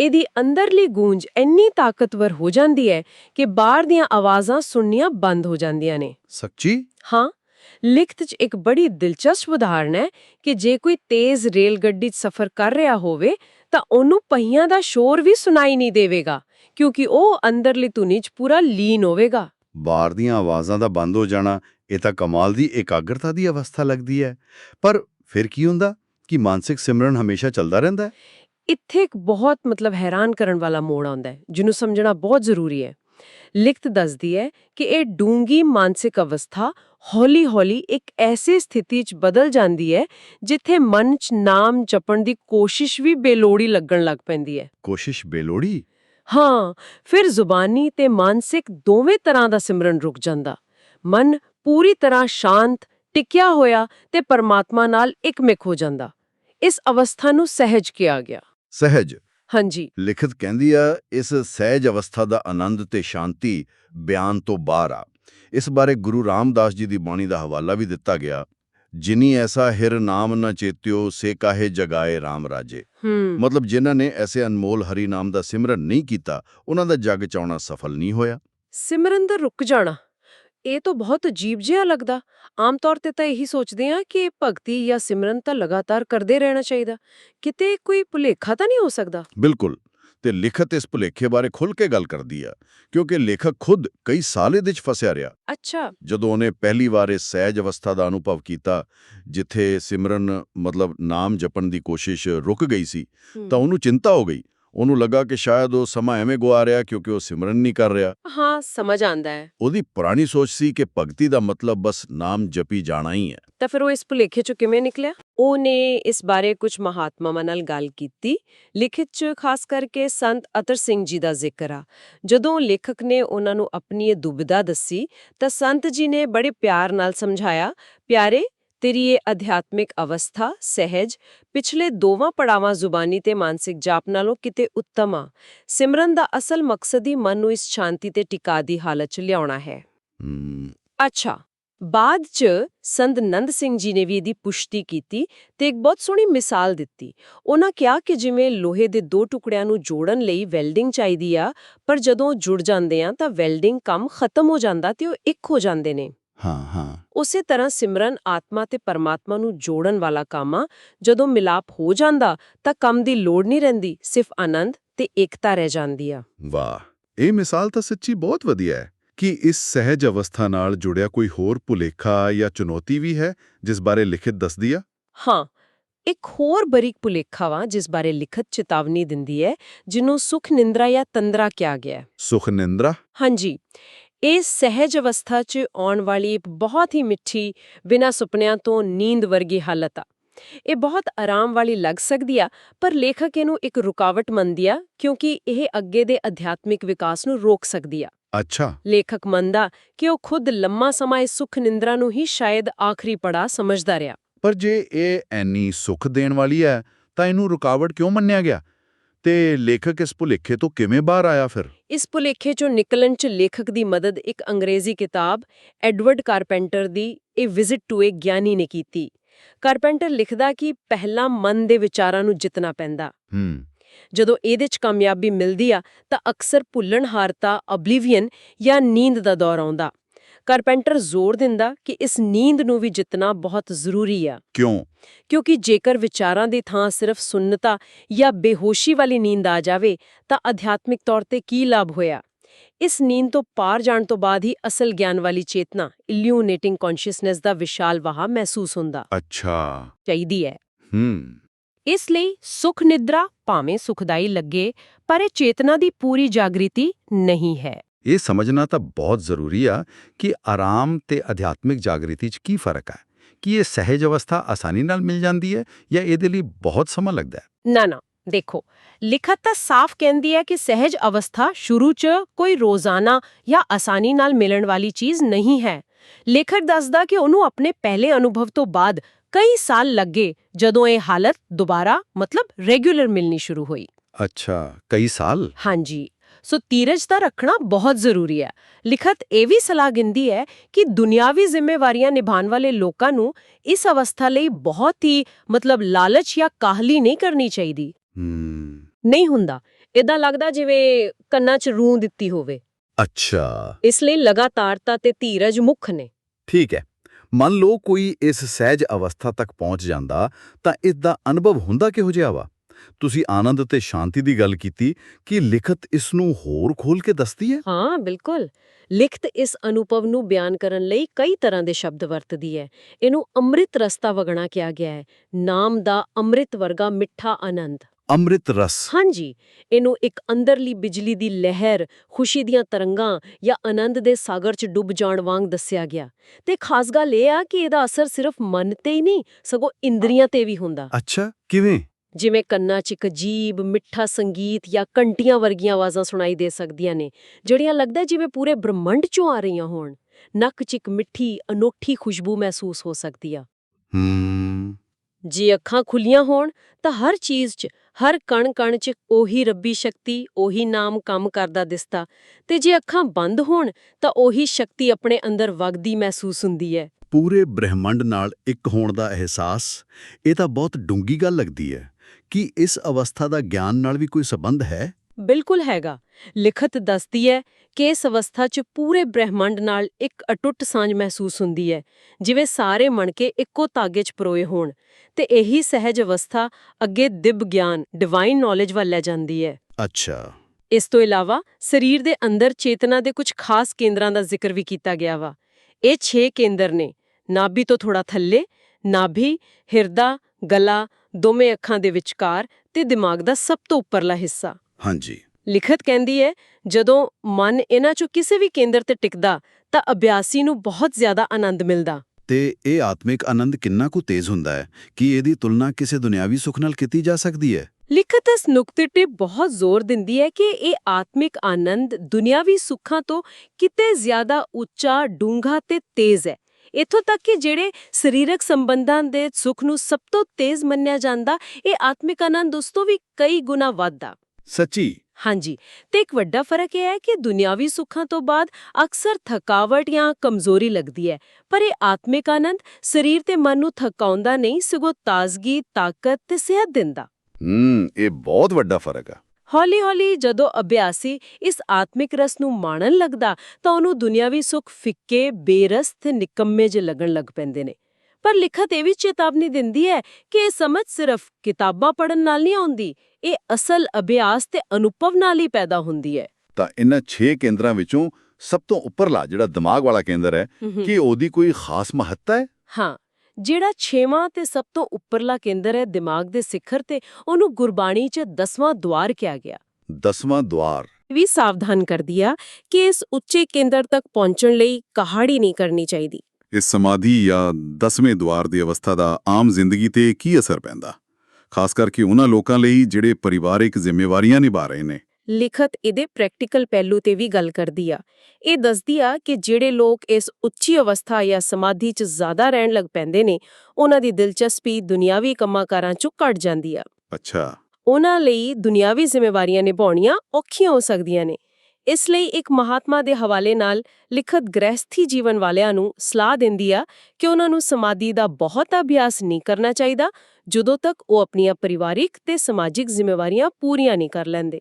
ਇਹਦੀ ਅੰਦਰਲੀ ਗੂੰਜ ਇੰਨੀ ਤਾਕਤਵਰ ਹੋ ਜਾਂਦੀ ਹੈ ਕਿ ਬਾਹਰ ਦੀਆਂ ਆਵਾਜ਼ਾਂ ਸੁਣਨੀਆਂ ਬੰਦ ਹੋ ਜਾਂਦੀਆਂ ਨੇ। ਸੱਚੀ? ਹਾਂ ਲਿਖਤ 'ਚ ਇੱਕ ਬੜੀ ਦਿਲਚਸਪ ਉਦਾਹਰਣ ਹੈ ਕਿ ਜੇ ਕੋਈ ਤੇਜ਼ ਰੇਲ ਗੱਡੀ 'ਚ ਸਫ਼ਰ ਕਰ ਰਿਹਾ ਹੋਵੇ ਤਾਂ ਉਹਨੂੰ ਪਹੀਆਂ ਦਾ ਸ਼ੋਰ ਵੀ ਸੁਣਾਈ ਨਹੀਂ ਦੇਵੇਗਾ ਕਿਉਂਕਿ ਉਹ ਅੰਦਰਲੀ ਧੁਨੀ 'ਚ ਪੂਰਾ ਲੀਨ ਹੋਵੇਗਾ। ਬਾਹਰ ਦੀਆਂ ਆਵਾਜ਼ਾਂ ਦਾ ਬੰਦ ਹੋ ਜਾਣਾ ਇਹ ਤਾਂ ਕਮਾਲ ਦੀ ਇਕਾਗਰਤਾ ਦੀ ਅਵਸਥਾ ਲੱਗਦੀ ਹੈ। ਪਰ ਫਿਰ ਕੀ ਹੁੰਦਾ ਕਿ ਮਾਨਸਿਕ ਸਿਮਰਨ ਹਮੇਸ਼ਾ ਚੱਲਦਾ ਰਹਿੰਦਾ ਹੈ? ਇੱਥੇ ਇੱਕ ਬਹੁਤ ਮਤਲਬ ਹੈਰਾਨ ਕਰਨ ਵਾਲਾ ਮੋੜ ਆਉਂਦਾ ਹੈ ਜਿਹਨੂੰ ਸਮਝਣਾ ਬਹੁਤ ਜ਼ਰੂਰੀ ਹੈ। ਲਿਖਤ ਦੱਸਦੀ ਹੈ ਕਿ ਇਹ ਡੂੰਗੀ ਮਾਨਸਿਕ ਅਵਸਥਾ ਹੌਲੀ-ਹੌਲੀ ਇੱਕ ਐਸੀ ਸਥਿਤੀ 'ਚ ਬਦਲ ਜਾਂਦੀ ਹੈ ਜਿੱਥੇ ਮਨ 'ਚ ਨਾਮ ਜਪਣ ਦੀ ਕੋਸ਼ਿਸ਼ ਵੀ ਬੇਲੋੜੀ ਲੱਗਣ ਲੱਗ ਪੈਂਦੀ ਹੈ। ਕੋਸ਼ਿਸ਼ ਬੇਲੋੜੀ? ਹਾਂ ਫਿਰ ਜ਼ੁਬਾਨੀ ਤੇ ਮਾਨਸਿਕ ਦੋਵੇਂ ਤਰ੍ਹਾਂ ਦਾ ਸਿਮਰਨ ਰੁਕ ਜਾਂਦਾ। ਮਨ ਪੂਰੀ ਤਰ੍ਹਾਂ ਸ਼ਾਂਤ ਟਿਕਿਆ ਹੋਇਆ ਤੇ ਪਰਮਾਤਮਾ ਨਾਲ ਇੱਕਮਿਕ ਹੋ ਜਾਂਦਾ। ਇਸ ਅਵਸਥਾ ਨੂੰ ਸਹਿਜ ਕਿਹਾ ਗਿਆ। ਸਹਿਜ। ਹਾਂਜੀ। ਲਿਖਤ ਕਹਿੰਦੀ ਆ ਇਸ ਸਹਿਜ ਅਵਸਥਾ ਦਾ ਆਨੰਦ ਤੇ ਸ਼ਾਂਤੀ ਬਿਆਨ ਤੋਂ ਬਾਹਰ ਆ। ਇਸ ਬਾਰੇ ਗੁਰੂ ਰਾਮਦਾਸ ਜੀ ਦੀ ਬਾਣੀ ਦਾ ਹਵਾਲਾ ਵੀ ਦਿੱਤਾ ਗਿਆ। ਜਿਨੀ ਐਸਾ ਹਿਰ ਨਾਮ ਨ ਚੇਤਿਓ ਸੇ ਕਾਹੇ ਜਗਾਏ RAM ਰਾਜੇ। ਮਤਲਬ ਜਿਨ੍ਹਾਂ ਨੇ ਐਸੇ ਅਨਮੋਲ ਹਰੀ ਨਾਮ ਦਾ ਸਿਮਰਨ ਨਹੀਂ ਕੀਤਾ ਉਹਨਾਂ ਦਾ ਜਗ ਚ ਆਉਣਾ ਸਫਲ ਨਹੀਂ ਹੋਇਆ। ਸਿਮਰਨ ਦਾ ਰੁਕ ਜਾਣਾ। ਇਹ ਤਾਂ ਬਹੁਤ ਅਜੀਬ ਜਿਹਾ ਲੱਗਦਾ। ਆਮ ਤੌਰ ਤੇ ਤਾਂ ਇਹੀ ਸੋਚਦੇ ਆ ਕਿ ਭਗਤੀ ਜਾਂ ਸਿਮਰਨ ਤਾਂ ਲਗਾਤਾਰ ਕਰਦੇ ਰਹਿਣਾ ਚਾਹੀਦਾ। ਕਿਤੇ ਕੋਈ ਭੁਲੇਖਾ ਤਾਂ ਨਹੀਂ ਹੋ ਸਕਦਾ? ਬਿਲਕੁਲ। ਤੇ ਲਿਖਤ ਇਸ ਭੁਲੇਖੇ ਬਾਰੇ ਖੁੱਲ ਕੇ ਗੱਲ ਕਰਦੀ ਆ ਕਿਉਂਕਿ ਲੇਖਕ ਖੁਦ ਕਈ ਸਾਲ ਇਹਦੇ 'ਚ ਫਸਿਆ ਰਿਹਾ। ਅੱਛਾ। ਜਦੋਂ ਉਹਨੇ ਪਹਿਲੀ ਵਾਰ ਇਸ ਸਹਿਜ ਅਵਸਥਾ ਦਾ ਅਨੁਭਵ ਕੀਤਾ ਜਿੱਥੇ ਸਿਮਰਨ ਮਤਲਬ ਨਾਮ ਜਪਣ ਦੀ ਕੋਸ਼ਿਸ਼ ਰੁਕ ਗਈ ਸੀ ਤਾਂ ਉਹਨੂੰ ਚਿੰਤਾ ਹੋ ਗਈ। ਉਹਨੂੰ ਲੱਗਾ ਕਿ ਸ਼ਾਇਦ ਉਹ ਸਮਾਂ ਐਵੇਂ ਗੁਆ ਰਿਹਾ ਕਿਉਂਕਿ ਉਹ ਸਿਮਰਨ ਨਹੀਂ ਕਰ ਰਿਹਾ। ਹਾਂ ਸਮਝ ਆਂਦਾ ਹੈ। ਉਹਦੀ ਪੁਰਾਣੀ ਸੋਚ ਸੀ ਕਿ ਭਗਤੀ ਦਾ ਮਤਲਬ ਬਸ ਨਾਮ ਜਪੀ ਜਾਣਾ ਹੀ ਹੈ। ਤਾਂ ਫਿਰ ਉਹ ਇਸ ਭੁਲੇਖੇ ਚੋਂ ਕਿਵੇਂ ਨਿਕਲਿਆ? ਉਹਨੇ ਇਸ ਬਾਰੇ ਕੁਝ ਮਹਾਤਮਾਵਾਂ ਨਾਲ ਗੱਲ ਕੀਤੀ। ਲਿਖਤ 'ਚ ਖਾਸ ਕਰਕੇ ਸੰਤ ਅਤਰ ਸਿੰਘ ਜੀ ਦਾ ਜ਼ਿਕਰ ਆ। ਜਦੋਂ ਲੇਖਕ ਨੇ ਉਹਨਾਂ ਨੂੰ ਆਪਣੀ ਇਹ ਦੁਬਿਧਾ ਦੱਸੀ ਤਾਂ ਸੰਤ ਜੀ ਨੇ ਬੜੇ ਪਿਆਰ ਨਾਲ ਸਮਝਾਇਆ ਪਿਆਰੇ ਤੇਰੀ ਇਹ ਅਧਿਆਤਮਿਕ ਅਵਸਥਾ ਸਹਿਜ ਪਿਛਲੇ ਦੋਵਾਂ ਪੜਾਵਾਂ ਜ਼ੁਬਾਨੀ ਤੇ ਮਾਨਸਿਕ ਜਾਪ ਨਾਲੋਂ ਕਿਤੇ ਉੱਤਮ ਆ। ਸਿਮਰਨ ਦਾ ਅਸਲ ਮਕਸਦ ਹੀ ਮਨ ਨੂੰ ਇਸ ਸ਼ਾਂਤੀ ਤੇ ਟਿਕਾ ਦੀ ਹਾਲਤ 'ਚ ਲਿਆਉਣਾ ਹੈ। ਅੱਛਾ ਬਾਅਦ ਚ ਸੰਤ ਨੰਦ ਸਿੰਘ ਜੀ ਨੇ ਵੀ ਇਹਦੀ ਪੁਸ਼ਟੀ ਕੀਤੀ ਤੇ ਇੱਕ ਬਹੁਤ ਸੋਹਣੀ ਮਿਸਾਲ ਦਿੱਤੀ। ਉਹਨਾਂ ਕਿਹਾ ਕਿ ਜਿਵੇਂ ਲੋਹੇ ਦੇ ਦੋ ਟੁਕੜਿਆਂ ਨੂੰ ਜੋੜਨ ਲਈ ਵੈਲਡਿੰਗ ਚਾਹੀਦੀ ਆ ਪਰ ਜਦੋਂ ਜੁੜ ਜਾਂਦੇ ਆ ਤਾਂ ਵੈਲਡਿੰਗ ਕੰਮ ਖਤਮ ਹੋ ਜਾਂਦਾ ਤੇ ਉਹ ਇੱਕ ਹੋ ਜਾਂਦੇ ਨੇ। ਹਾਂ ਹਾਂ। ਉਸੇ ਤਰ੍ਹਾਂ ਸਿਮਰਨ ਆਤਮਾ ਤੇ ਪਰਮਾਤਮਾ ਨੂੰ ਜੋੜਨ ਵਾਲਾ ਕੰਮ ਆ। ਜਦੋਂ ਮਿਲਾਪ ਹੋ ਜਾਂਦਾ ਤਾਂ ਕੰਮ ਦੀ ਲੋੜ ਨਹੀਂ ਰਹਿੰਦੀ ਸਿਰਫ ਆਨੰਦ ਤੇ ਏਕਤਾ ਰਹਿ ਜਾਂਦੀ ਆ। ਵਾਹ ਇਹ ਮਿਸਾਲ ਤਾਂ ਸੱਚੀ ਬਹੁਤ ਵਧੀਆ ਹੈ ਕਿ ਇਸ ਸਹਿਜ ਅਵਸਥਾ ਨਾਲ ਜੁੜਿਆ ਕੋਈ ਹੋਰ ਭੁਲੇਖਾ ਜਾਂ ਚੁਣੌਤੀ ਵੀ ਹੈ ਜਿਸ ਬਾਰੇ ਲਿਖਤ ਦੱਸਦੀ ਆ? ਹਾਂ ਇੱਕ ਹੋਰ ਬਰੀਕ ਭੁਲੇਖਾ ਵਾ ਜਿਸ ਬਾਰੇ ਲਿਖਤ ਚੇਤਾਵਨੀ ਦਿੰਦੀ ਹੈ ਜਿਹਨੂੰ ਸੁਖ ਨਿੰਦਰਾ ਜਾਂ ਤੰਦਰਾ ਕਿਹਾ ਗਿਆ ਹੈ। ਸੁਖ ਨਿੰਦਰਾ? ਹਾਂਜੀ ਇਹ ਸਹਿਜ ਅਵਸਥਾ 'ਚ ਆਉਣ ਵਾਲੀ ਇੱਕ ਬਹੁਤ ਹੀ ਮਿੱਠੀ ਬਿਨਾਂ ਸੁਪਨਿਆਂ ਤੋਂ ਨੀਂਦ ਵਰਗੀ ਹਾਲਤ ਆ। ਇਹ ਬਹੁਤ ਆਰਾਮ ਵਾਲੀ ਲੱਗ ਸਕਦੀ ਆ ਪਰ ਲੇਖਕ ਇਹਨੂੰ ਇੱਕ ਰੁਕਾਵਟ ਮੰਨਦੀ ਆ ਕਿਉਂਕਿ ਇਹ ਅੱਗੇ ਦੇ ਅਧਿਆਤਮਿਕ ਵਿਕਾਸ ਨੂੰ ਰੋਕ ਸਕਦੀ ਆ। ਅੱਛਾ। ਲੇਖਕ ਮੰਨਦਾ ਕਿ ਉਹ ਖੁਦ ਲੰਮਾ ਸਮਾਂ ਇਸ ਸੁਖ ਨਿੰਦਰਾ ਨੂੰ ਹੀ ਸ਼ਾਇਦ ਆਖਰੀ ਪੜਾ ਸਮਝਦਾ ਰਿਹਾ। ਪਰ ਜੇ ਇਹ ਐਨੀ ਸੁੱਖ ਦੇਣ ਵਾਲੀ ਹੈ ਤਾਂ ਇਹਨੂੰ ਰੁਕਾਵਟ ਕਿਉਂ ਮੰਨਿਆ ਗਿਆ? ਤੇ ਲੇਖਕ ਇਸ ਭੁਲੇਖੇ ਤੋਂ ਕਿਵੇਂ ਬਾਹਰ ਆਇਆ ਫਿਰ? ਇਸ ਭੁਲੇਖੇ ਚੋਂ ਨਿਕਲਣ 'ਚ ਲੇਖਕ ਦੀ ਮਦਦ ਇੱਕ ਅੰਗਰੇਜ਼ੀ ਕਿਤਾਬ ਐਡਵਰਡ ਕਾਰਪੈਂਟਰ ਦੀ ਇਹ ਵਿਜ਼ਿਟ ਟੂ ਏ ਗਿਆਨੀ ਨੇ ਕੀਤੀ। ਕਾਰਪੈਂਟਰ ਲਿਖਦਾ ਕਿ ਪਹਿਲਾਂ ਮਨ ਦੇ ਵਿਚਾਰਾਂ ਨੂੰ ਜਿੱਤਣਾ ਪੈਂਦਾ। ਹੂੰ। ਜਦੋਂ ਇਹਦੇ 'ਚ ਕਾਮਯਾਬੀ ਮਿਲਦੀ ਆ ਤਾਂ ਅਕਸਰ ਭੁੱਲਣਹਾਰਤਾ ਅਬਲੀਵੀਅਨ ਜਾਂ ਨੀਂਦ ਦਾ ਦੌਰ ਆਉਂਦਾ। ਕਾਰਪੈਂਟਰ ਜ਼ੋਰ ਦਿੰਦਾ ਕਿ ਇਸ ਨੀਂਦ ਨੂੰ ਵੀ ਜਿੱਤਣਾ ਬਹੁਤ ਜ਼ਰੂਰੀ ਆ। ਕਿਉਂ? ਕਿਉਂਕਿ ਜੇਕਰ ਵਿਚਾਰਾਂ ਦੀ ਥਾਂ ਸਿਰਫ ਸੁੰਨਤਾ ਜਾਂ ਬੇਹੋਸ਼ੀ ਵਾਲੀ ਨੀਂਦ ਆ ਜਾਵੇ ਤਾਂ ਅਧਿਆਤਮਿਕ ਤੌਰ ਤੇ ਕੀ ਲਾਭ ਹੋਇਆ? ਇਸ ਨੀਂਦ ਤੋਂ ਪਾਰ ਜਾਣ ਤੋਂ ਬਾਅਦ ਹੀ ਅਸਲ ਗਿਆਨ ਵਾਲੀ ਚੇਤਨਾ ਇਲੂਮੀਨੇਟਿੰਗ ਕੌਨਸ਼ੀਅਸਨੈਸ ਦਾ ਵਿਸ਼ਾਲ ਵਹਾ ਮਹਿਸੂਸ ਹੁੰਦਾ। ਅੱਛਾ। ਚਾਹੀਦੀ ਹੈ। ਹੂੰ। ਇਸ ਲਈ ਸੁਖ ਨਿਦਰਾ ਭਾਵੇਂ ਸੁਖਦਾਈ ਲੱਗੇ ਪਰ ਇਹ ਚੇਤਨਾ ਦੀ ਪੂਰੀ ਜਾਗ੍ਰਿਤੀ ਨਹੀਂ ਹੈ। ਇਹ ਸਮਝਣਾ ਤਾਂ ਬਹੁਤ ਜ਼ਰੂਰੀ ਆ ਕਿ ਆਰਾਮ ਤੇ ਅਧਿਆਤਮਿਕ ਜਾਗ੍ਰਿਤੀ 'ਚ ਕੀ ਫ਼ਰਕ ਹੈ ਕੀ ਇਹ ਸਹਿਜ ਅਵਸਥਾ ਆਸਾਨੀ ਨਾਲ ਮਿਲ ਜਾਂਦੀ ਹੈ ਜਾਂ ਇਹਦੇ ਲਈ ਬਹੁਤ ਸਮਾਂ ਲੱਗਦਾ ਹੈ ਨਾ ਨਾ ਦੇਖੋ ਲਿਖਤ ਤਾਂ ਸਾਫ਼ ਕਹਿੰਦੀ ਹੈ ਕਿ ਸਹਿਜ ਅਵਸਥਾ ਸ਼ੁਰੂ 'ਚ ਕੋਈ ਰੋਜ਼ਾਨਾ ਜਾਂ ਆਸਾਨੀ ਨਾਲ ਮਿਲਣ ਵਾਲੀ ਚੀਜ਼ ਨਹੀਂ ਹੈ ਲੇਖਕ ਦੱਸਦਾ ਕਿ ਉਹਨੂੰ ਆਪਣੇ ਪਹਿਲੇ ਅਨੁਭਵ ਤੋਂ ਬਾਅਦ ਕਈ ਸਾਲ ਲੱਗੇ ਜਦੋਂ ਇਹ ਹਾਲਤ ਦੁਬਾਰਾ ਮਤਲਬ ਰੈਗੂਲਰ ਮਿਲਣੀ ਸ਼ੁਰੂ ਹੋਈ ਅੱਛਾ ਕਈ ਸਾਲ ਹਾਂਜੀ ਸੋ ਧੀਰਜ ਤਾਂ ਰੱਖਣਾ ਬਹੁਤ ਜ਼ਰੂਰੀ ਹੈ। ਲਿਖਤ ਇਹ ਵੀ ਸਲਾਹ ਦਿੰਦੀ ਹੈ ਕਿ ਦੁਨਿਆਵੀ ਜ਼ਿੰਮੇਵਾਰੀਆਂ ਨਿਭਾਉਣ ਵਾਲੇ ਲੋਕਾਂ ਨੂੰ ਇਸ ਅਵਸਥਾ ਲਈ ਬਹੁਤ ਹੀ ਮਤਲਬ ਲਾਲਚ ਜਾਂ ਕਾਹਲੀ ਨਹੀਂ ਕਰਨੀ ਚਾਹੀਦੀ। ਨਹੀਂ ਹੁੰਦਾ। ਇਦਾਂ ਲੱਗਦਾ ਜਿਵੇਂ ਕੰਨਾਂ 'ਚ ਰੂੰ ਦਿੱਤੀ ਹੋਵੇ। ਅੱਛਾ। ਇਸ ਲਈ ਲਗਾਤਾਰਤਾ ਤੇ ਧੀਰਜ ਮੁੱਖ ਨੇ। ਠੀਕ ਹੈ। ਮੰਨ ਲਓ ਕੋਈ ਇਸ ਸਹਿਜ ਅਵਸਥਾ ਤੱਕ ਪਹੁੰਚ ਜਾਂਦਾ ਤਾਂ ਇਸ ਦਾ ਅਨੁਭਵ ਹੁੰਦਾ ਕਿਹੋ ਜਿਹਾ ਵਾ? ਤੁਸੀਂ ਆਨੰਦ ਤੇ ਸ਼ਾਂਤੀ ਦੀ ਗੱਲ ਕੀਤੀ ਕਿ ਲਿਖਤ ਇਸ ਨੂੰ ਹੋਰ ਖੋਲ ਕੇ ਦੱਸਦੀ ਹੈ? ਹਾਂ ਬਿਲਕੁਲ। ਲਿਖਤ ਇਸ ਅਨੁਭਵ ਨੂੰ ਬਿਆਨ ਕਰਨ ਲਈ ਕਈ ਤਰ੍ਹਾਂ ਦੇ ਸ਼ਬਦ ਵਰਤਦੀ ਹੈ। ਇਹਨੂੰ ਅੰਮ੍ਰਿਤ ਰਸਤਾ ਵਗਣਾ ਕਿਹਾ ਗਿਆ ਹੈ। ਨਾਮ ਦਾ ਅੰਮ੍ਰਿਤ ਵਰਗਾ ਮਿੱਠਾ ਆਨੰਦ। ਅੰਮ੍ਰਿਤ ਰਸ। ਹਾਂਜੀ। ਇਹਨੂੰ ਇੱਕ ਅੰਦਰਲੀ ਬਿਜਲੀ ਦੀ ਲਹਿਰ ਖੁਸ਼ੀ ਦੀਆਂ ਤਰੰਗਾਂ ਜਾਂ ਆਨੰਦ ਦੇ ਸਾਗਰ 'ਚ ਡੁੱਬ ਜਾਣ ਵਾਂਗ ਦੱਸਿਆ ਗਿਆ। ਤੇ ਖਾਸ ਗੱਲ ਇਹ ਆ ਕਿ ਇਹਦਾ ਅਸਰ ਸਿਰਫ ਮਨ ਤੇ ਹੀ ਨਹੀਂ ਸਗੋਂ ਇੰਦਰੀਆਂ ਤੇ ਵੀ ਹੁੰਦਾ। ਅੱਛਾ ਕਿਵੇਂ? ਜਿਵੇਂ ਕੰਨਾਂ 'ਚ ਇੱਕ ਅਜੀਬ ਮਿੱਠਾ ਸੰਗੀਤ ਜਾਂ ਘੰਟੀਆਂ ਵਰਗੀਆਂ ਆਵਾਜ਼ਾਂ ਸੁਣਾਈ ਦੇ ਸਕਦੀਆਂ ਨੇ ਜਿਹੜੀਆਂ ਲੱਗਦਾ ਜਿਵੇਂ ਪੂਰੇ ਬ੍ਰਹਮੰਡ 'ਚੋਂ ਆ ਰਹੀਆਂ ਹੋਣ। ਨੱਕ 'ਚ ਇੱਕ ਮਿੱਠੀ ਅਨੋਖੀ ਖੁਸ਼ਬੂ ਮਹਿਸੂਸ ਹੋ ਸਕਦੀ ਆ। ਹੂੰ। ਜੇ ਅੱਖਾਂ ਖੁੱਲੀਆਂ ਹੋਣ ਤਾਂ ਹਰ ਚੀਜ਼ 'ਚ ਹਰ ਕਣ-ਕਣ 'ਚ ਉਹੀ ਰੱਬੀ ਸ਼ਕਤੀ ਉਹੀ ਨਾਮ ਕੰਮ ਕਰਦਾ ਦਿਸਦਾ। ਤੇ ਜੇ ਅੱਖਾਂ ਬੰਦ ਹੋਣ ਤਾਂ ਉਹੀ ਸ਼ਕਤੀ ਆਪਣੇ ਅੰਦਰ ਵਗਦੀ ਮਹਿਸੂਸ ਹੁੰਦੀ ਹੈ ਪੂਰੇ ਬ੍ਰਹਿਮੰਡ ਨਾਲ ਇੱਕ ਹੋਣ ਦਾ ਅਹਿਸਾਸ ਇਹ ਤਾਂ ਬਹੁਤ ਡੂੰਗੀ ਗੱਲ ਲੱਗਦੀ ਹੈ ਕਿ ਇਸ ਅਵਸਥਾ ਦਾ ਗਿਆਨ ਨਾਲ ਵੀ ਕੋਈ ਸਬੰਧ ਹੈ? ਬਿਲਕੁਲ ਹੈਗਾ। ਲਿਖਤ ਦੱਸਦੀ ਹੈ ਕਿ ਇਸ ਅਵਸਥਾ 'ਚ ਪੂਰੇ ਬ੍ਰਹਿਮੰਡ ਨਾਲ ਇੱਕ ਅਟੁੱਟ ਸਾਂਝ ਮਹਿਸੂਸ ਹੁੰਦੀ ਹੈ ਜਿਵੇਂ ਸਾਰੇ ਮਣਕੇ ਇੱਕੋ ਤਾਗੇ 'ਚ ਪਰੋਏ ਹੋਣ ਤੇ ਇਹੀ ਸਹਿਜ ਅਵਸਥਾ ਅੱਗੇ ਦਿਵ ਗਿਆਨ ਡਿਵਾਈਨ ਨੌਲੇਜ ਵੱਲ ਲੈ ਜਾਂਦੀ ਹੈ। ਅੱਛਾ। ਇਸ ਤੋਂ ਇਲਾਵਾ ਸਰੀਰ ਦੇ ਅੰਦਰ ਚੇਤਨਾ ਦੇ ਕੁਝ ਖਾਸ ਕੇਂਦਰਾਂ ਦਾ ਜ਼ਿਕਰ ਵੀ ਕੀਤਾ ਗਿਆ ਵਾ। ਇਹ 6 ਕੇਂਦਰ ਨੇ ਨਾਭੀ ਤੋਂ ਥੋੜਾ ਥੱਲੇ ਨਾਭੀ ਹਿਰਦਾ ਗਲਾ ਦੋਵੇਂ ਅੱਖਾਂ ਦੇ ਵਿਚਕਾਰ ਤੇ ਦਿਮਾਗ ਦਾ ਸਭ ਤੋਂ ਉੱਪਰਲਾ ਹਿੱਸਾ। ਹਾਂਜੀ। ਲਿਖਤ ਕਹਿੰਦੀ ਹੈ ਜਦੋਂ ਮਨ ਇਹਨਾਂ ਚੋਂ ਕਿਸੇ ਵੀ ਕੇਂਦਰ ਤੇ ਟਿਕਦਾ ਤਾਂ ਅਭਿਆਸੀ ਨੂੰ ਬਹੁਤ ਜ਼ਿਆਦਾ ਆਨੰਦ ਮਿਲਦਾ। ਤੇ ਇਹ ਆਤਮਿਕ ਆਨੰਦ ਕਿੰਨਾ ਕੁ ਤੇਜ਼ ਹੁੰਦਾ ਹੈ ਕਿ ਇਹਦੀ ਤੁਲਨਾ ਕਿਸੇ ਦੁਨਿਆਵੀ ਸੁੱਖ ਨਾਲ ਕੀਤੀ ਜਾ ਸਕਦੀ ਹੈ? ਲਿਖਤ ਇਸ ਨੁਕਤੇ ਤੇ ਬਹੁਤ ਜ਼ੋਰ ਦਿੰਦੀ ਹੈ ਕਿ ਇਹ ਆਤਮਿਕ ਆਨੰਦ ਦੁਨਿਆਵੀ ਸੁੱਖਾਂ ਤੋਂ ਕਿਤੇ ਜ਼ਿਆਦਾ ਉੱਚਾ ਡੂੰਘਾ ਤੇ ਤੇਜ਼ ਹੈ। ਇਥੋਂ ਤੱਕ ਕਿ ਜਿਹੜੇ ਸਰੀਰਕ ਸੰਬੰਧਾਂ ਦੇ ਸੁੱਖ ਨੂੰ ਸਭ ਤੋਂ ਤੇਜ਼ ਮੰਨਿਆ ਜਾਂਦਾ ਇਹ ਆਤਮਿਕ ਆਨੰਦ ਉਸ ਤੋਂ ਵੀ ਕਈ ਗੁਣਾ ਵੱਧ ਆ ਸੱਚੀ? ਹਾਂਜੀ ਤੇ ਇੱਕ ਵੱਡਾ ਫ਼ਰਕ ਇਹ ਹੈ ਕਿ ਦੁਨਿਆਵੀ ਸੁੱਖਾਂ ਤੋਂ ਬਾਅਦ ਅਕਸਰ ਥਕਾਵਟ ਜਾਂ ਕਮਜ਼ੋਰੀ ਲੱਗਦੀ ਹੈ ਪਰ ਇਹ ਆਤਮਿਕ ਆਨੰਦ ਸਰੀਰ ਤੇ ਮਨ ਨੂੰ ਥਕਾਉਂਦਾ ਨਹੀਂ ਸਗੋਂ ਤਾਜ਼ਗੀ ਤਾਕਤ ਤੇ ਸਿਹਤ ਦਿੰਦਾ। ਹੂੰ ਇਹ ਬਹੁਤ ਵੱਡਾ ਫ਼ਰਕ ਆ। ਹੌਲੀ-ਹੌਲੀ ਜਦੋਂ ਅਭਿਆਸੀ ਇਸ ਆਤਮਿਕ ਰਸ ਨੂੰ ਮਾਣਨ ਲੱਗਦਾ ਤਾਂ ਉਹਨੂੰ ਦੁਨਿਆਵੀ ਸੁੱਖ ਫਿੱਕੇ ਬੇਰਸ ਤੇ ਨਿਕੰਮੇ ਜਿਹੇ ਲੱਗਣ ਲੱਗ ਪੈਂਦੇ ਨੇ। ਪਰ ਲਿਖਤ ਇਹ ਵੀ ਚੇਤਾਵਨੀ ਦਿੰਦੀ ਹੈ ਕਿ ਇਹ ਸਮਝ ਸਿਰਫ ਕਿਤਾਬਾਂ ਪੜ੍ਹਨ ਨਾਲ ਨਹੀਂ ਆਉਂਦੀ ਇਹ ਅਸਲ ਅਭਿਆਸ ਤੇ ਅਨੁਭਵ ਨਾਲ ਹੀ ਪੈਦਾ ਹੁੰਦੀ ਹੈ। ਤਾਂ ਇਹਨਾਂ 6 ਕੇਂਦਰਾਂ ਵਿੱਚੋਂ ਸਭ ਤੋਂ ਉੱਪਰਲਾ ਜਿਹੜਾ ਦਿਮਾਗ ਵਾਲਾ ਕੇਂਦਰ ਹੈ। ਕੀ ਉਹਦੀ ਕੋਈ ਖਾਸ ਮਹੱਤਤਾ ਹੈ? ਹਾਂ। ਜਿਹੜਾ ਛੇਵਾਂ ਤੇ ਸਭ ਤੋਂ ਉੱਪਰਲਾ ਕੇਂਦਰ ਹੈ ਦਿਮਾਗ ਦੇ ਸਿਖਰ ਤੇ ਉਹਨੂੰ ਗੁਰਬਾਣੀ 'ਚ ਦਸਵਾਂ ਦੁਆਰ ਕਿਹਾ ਗਿਆ। ਦਸਵਾਂ ਦਵਾਰ ਵੀ ਸਾਵਧਾਨ ਕਰਦੀ ਆ ਕਿ ਇਸ ਉੱਚੇ ਕੇਂਦਰ ਤੱਕ ਪਹੁੰਚਣ ਲਈ ਕਹਾੜੀ ਨਹੀਂ ਕਰਨੀ ਚਾਹੀਦੀ। ਇਸ ਸਮਾਧੀ ਜਾਂ ਦਸਵੇਂ ਦੁਆਰ ਦੀ ਅਵਸਥਾ ਦਾ ਆਮ ਜ਼ਿੰਦਗੀ ਤੇ ਕੀ ਅਸਰ ਪੈਂਦਾ? ਖਾਸ ਕਰਕੇ ਉਹਨਾਂ ਲੋਕਾਂ ਲਈ ਜਿਹੜੇ ਪਰਿਵਾਰਿਕ ਜ਼ਿੰਮੇਵਾਰੀਆਂ ਨਿਭਾ ਰਹੇ ਨੇ। ਲਿਖਤ ਇਹਦੇ ਪ੍ਰੈਕਟੀਕਲ ਪਹਿਲੂ ਤੇ ਵੀ ਗੱਲ ਕਰਦੀ ਆ। ਇਹ ਦੱਸਦੀ ਆ ਕਿ ਜਿਹੜੇ ਲੋਕ ਇਸ ਉੱਚੀ ਅਵਸਥਾ ਜਾਂ ਸਮਾਧੀ 'ਚ ਜ਼ਿਆਦਾ ਰਹਿਣ ਲੱਗ ਪੈਂਦੇ ਨੇ ਉਹਨਾਂ ਦੀ ਦਿਲਚਸਪੀ ਦੁਨਿਆਵੀ ਕੰਮਾਂਕਾਰਾਂ 'ਚੋਂ ਘਟ ਜਾਂਦੀ ਆ। ਅੱਛਾ। ਉਹਨਾਂ ਲਈ ਦੁਨਿਆਵੀ ਜ਼ਿੰਮੇਵਾਰੀਆਂ ਨਿਭਾਉਣੀਆਂ ਔਖੀਆਂ ਹੋ ਸਕਦੀਆਂ ਨੇ। ਇਸ ਲਈ ਇੱਕ ਮਹਾਤਮਾ ਦੇ ਹਵਾਲੇ ਨਾਲ ਲਿਖਤ ਗ੍ਰਹਿਸਥੀ ਜੀਵਨ ਵਾਲਿਆਂ ਨੂੰ ਸਲਾਹ ਦਿੰਦੀ ਆ ਕਿ ਉਹਨਾਂ ਨੂੰ ਸਮਾਧੀ ਦਾ ਬਹੁਤ ਅਭਿਆਸ ਨਹੀਂ ਕਰਨਾ ਚਾਹੀਦਾ ਜਦੋਂ ਤੱਕ ਉਹ ਆਪਣੀਆਂ ਪਰਿਵਾਰਿਕ ਤੇ ਸਮਾਜਿਕ ਜ਼ਿੰਮੇਵਾਰੀਆਂ ਪੂਰੀਆਂ ਨਹੀਂ ਕਰ ਲੈਂਦੇ।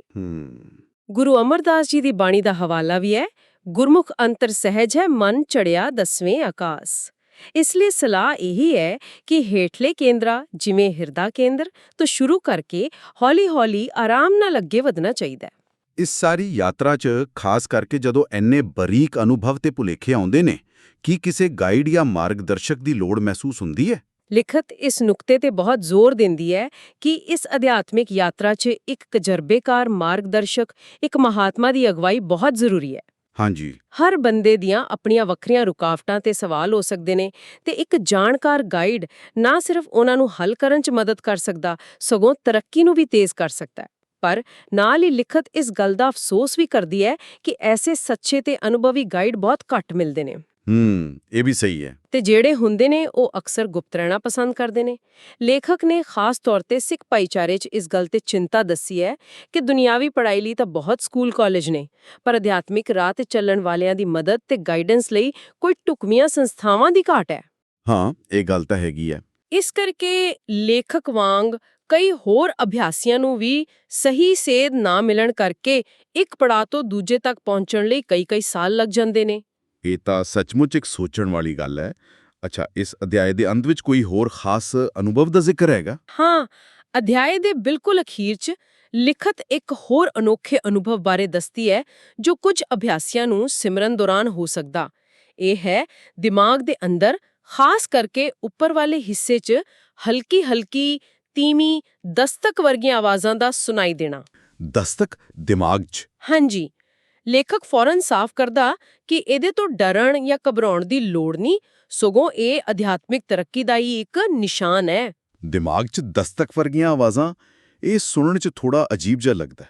ਗੁਰੂ ਅਮਰਦਾਸ ਜੀ ਦੀ ਬਾਣੀ ਦਾ ਹਵਾਲਾ ਵੀ ਹੈ ਗੁਰਮੁਖ ਅੰਤਰ ਸਹਿਜ ਹੈ ਮਨ ਚੜਿਆ ਦਸਵੇਂ ਆਕਾਸ। ਇਸ ਲਈ ਸਲਾਹ ਇਹੀ ਹੈ ਕਿ ਹੇਠਲੇ ਕੇਂਦਰਾ ਜਿਵੇਂ ਹਿਰਦਾ ਕੇਂਦਰ ਤੋਂ ਸ਼ੁਰੂ ਕਰਕੇ ਹੌਲੀ-ਹੌਲੀ ਆਰਾਮ ਨਾਲ ਅੱਗੇ ਵਧਣਾ ਚਾਹੀਦਾ ਹੈ। ਇਸ ਸਾਰੀ ਯਾਤਰਾ 'ਚ ਖਾਸ ਕਰਕੇ ਜਦੋਂ ਐਨੇ ਬਰੀਕ ਅਨੁਭਵ ਤੇ ਭੁਲੇਖੇ ਆਉਂਦੇ ਨੇ ਕੀ ਕਿਸੇ ਗਾਈਡ ਜਾਂ ਮਾਰਗਦਰਸ਼ਕ ਦੀ ਲੋੜ ਮਹਿਸੂਸ ਹੁੰਦੀ ਹੈ? ਲਿਖਤ ਇਸ ਨੁਕਤੇ ਤੇ ਬਹੁਤ ਜ਼ੋਰ ਦਿੰਦੀ ਹੈ ਕਿ ਇਸ ਅਧਿਆਤਮਿਕ ਯਾਤਰਾ 'ਚ ਇੱਕ ਤਜਰਬੇਕਾਰ ਮਾਰਗਦਰਸ਼ਕ ਇੱਕ ਮਹਾਤਮਾ ਦੀ ਅਗਵਾਈ ਬਹੁਤ ਜ਼ਰੂਰੀ ਹੈ। ਹਾਂਜੀ। ਹਰ ਬੰਦੇ ਦੀਆਂ ਆਪਣੀਆਂ ਵੱਖਰੀਆਂ ਰੁਕਾਵਟਾਂ ਤੇ ਸਵਾਲ ਹੋ ਸਕਦੇ ਨੇ ਤੇ ਇੱਕ ਜਾਣਕਾਰ ਗਾਈਡ ਨਾ ਸਿਰਫ ਉਹਨਾਂ ਨੂੰ ਹੱਲ ਕਰਨ 'ਚ ਮਦਦ ਕਰ ਸਕਦਾ ਸਗੋਂ ਤਰੱਕੀ ਨੂੰ ਵੀ ਤੇਜ਼ ਕਰ ਸਕਦਾ ਹੈ। ਪਰ ਨਾਲ ਹੀ ਲਿਖਤ ਇਸ ਗੱਲ ਦਾ ਅਫਸੋਸ ਵੀ ਕਰਦੀ ਹੈ ਕਿ ਐਸੇ ਸੱਚੇ ਤੇ ਅਨੁਭਵੀ ਗਾਈਡ ਬਹੁਤ ਘੱਟ ਮਿਲਦੇ ਨੇ। ਹੂੰ ਇਹ ਵੀ ਸਹੀ ਹੈ। ਤੇ ਜਿਹੜੇ ਹੁੰਦੇ ਨੇ ਉਹ ਅਕਸਰ ਗੁਪਤ ਰਹਿਣਾ ਪਸੰਦ ਕਰਦੇ ਨੇ। ਲੇਖਕ ਨੇ ਖਾਸ ਤੌਰ ਤੇ ਸਿੱਖ ਭਾਈਚਾਰੇ 'ਚ ਇਸ ਗੱਲ ਤੇ ਚਿੰਤਾ ਦੱਸੀ ਹੈ ਕਿ ਦੁਨਿਆਵੀ ਪੜ੍ਹਾਈ ਲਈ ਤਾਂ ਬਹੁਤ ਸਕੂਲ ਕਾਲਜ ਨੇ ਪਰ ਅਧਿਆਤਮਿਕ ਰਾਹ ਤੇ ਚੱਲਣ ਵਾਲਿਆਂ ਦੀ ਮਦਦ ਤੇ ਗਾਈਡੈਂਸ ਲਈ ਕੋਈ ਟੁਕਮੀਆਂ ਸੰਸਥਾਵਾਂ ਦੀ ਘਾਟ ਹੈ। ਹਾਂ ਇਹ ਗੱਲ ਤਾਂ ਹੈਗੀ ਹੈ। ਇਸ ਕਰਕੇ ਲੇਖਕ ਵਾਂਗ ਕਈ ਹੋਰ ਅਭਿਆਸੀਆਂ ਨੂੰ ਵੀ ਸਹੀ ਸੇਧ ਨਾ ਮਿਲਣ ਕਰਕੇ ਇੱਕ ਪੜਾਅ ਤੋਂ ਦੂਜੇ ਤੱਕ ਪਹੁੰਚਣ ਲਈ ਕਈ-ਕਈ ਸਾਲ ਲੱਗ ਜਾਂਦੇ ਨੇ। ਇਹ ਤਾਂ ਸੱਚਮੁੱਚ ਇੱਕ ਸੋਚਣ ਵਾਲੀ ਗੱਲ ਹੈ। ਅੱਛਾ ਇਸ ਅਧਿਆਇ ਦੇ ਅੰਤ ਵਿੱਚ ਕੋਈ ਹੋਰ ਖਾਸ ਅਨੁਭਵ ਦਾ ਜ਼ਿਕਰ ਹੈਗਾ? ਹਾਂ ਅਧਿਆਏ ਦੇ ਬਿਲਕੁਲ ਅਖੀਰ 'ਚ ਲਿਖਤ ਇੱਕ ਹੋਰ ਅਨੋਖੇ ਅਨੁਭਵ ਬਾਰੇ ਦੱਸਦੀ ਹੈ ਜੋ ਕੁਝ ਅਭਿਆਸੀਆਂ ਨੂੰ ਸਿਮਰਨ ਦੌਰਾਨ ਹੋ ਸਕਦਾ। ਇਹ ਹੈ ਦਿਮਾਗ ਦੇ ਅੰਦਰ ਖਾਸ ਕਰਕੇ ਉੱਪਰ ਵਾਲੇ ਹਿੱਸੇ 'ਚ ਹਲਕੀ-ਹਲਕੀ ਤੀਮੀ ਦਸਤਕ ਵਰਗੀਆਂ ਆਵਾਜ਼ਾਂ ਦਾ ਸੁਣਾਈ ਦੇਣਾ। ਦਸਤਕ ਦਿਮਾਗ 'ਚ। ਹਾਂਜੀ। ਲੇਖਕ ਫੌਰਨ ਸਾਫ਼ ਕਰਦਾ ਕਿ ਇਹਦੇ ਤੋਂ ਡਰਨ ਜਾਂ ਘਬਰਾਉਣ ਦੀ ਲੋੜ ਨਹੀਂ ਸਗੋਂ ਇਹ ਅਧਿਆਤਮਿਕ ਤਰੱਕੀ ਦਾ ਹੀ ਇੱਕ ਨਿਸ਼ਾਨ ਹੈ। ਦਿਮਾਗ 'ਚ ਦਸਤਕ ਵਰਗੀਆਂ ਆਵਾਜ਼ਾਂ ਇਹ ਸੁਣਨ 'ਚ ਥੋੜਾ ਅਜੀਬ ਜਿਹਾ ਲੱਗਦਾ।